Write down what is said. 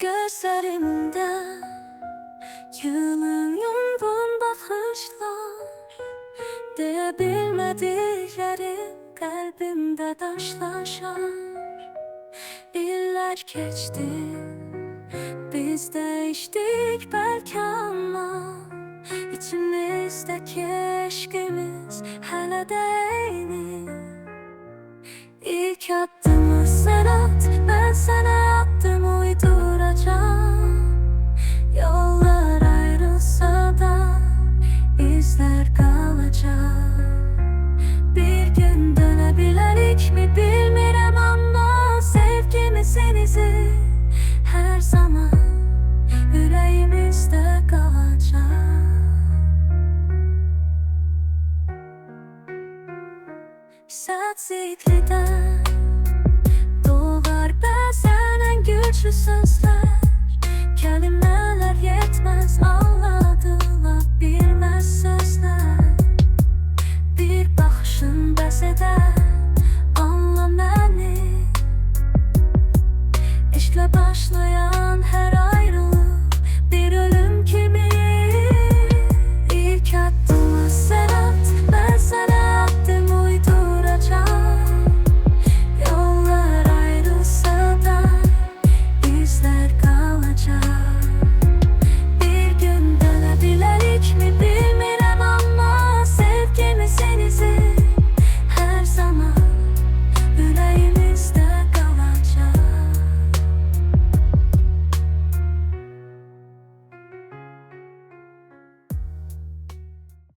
Gözlerimde Yılın yumruğun bakışlar Deyə bilmədikləri qəlbimdə daşlaşar İllər keçdi Biz dəyişdik bəlkə amma İçimizdəki eşqimiz hələ də eyni izler kalacak. Bir gün dönebilerik mi bilmirəm ama Sevgimizin izi her zaman yüreğimizde kalacak. Sensizlikten Doğar bazen en güçlü sözler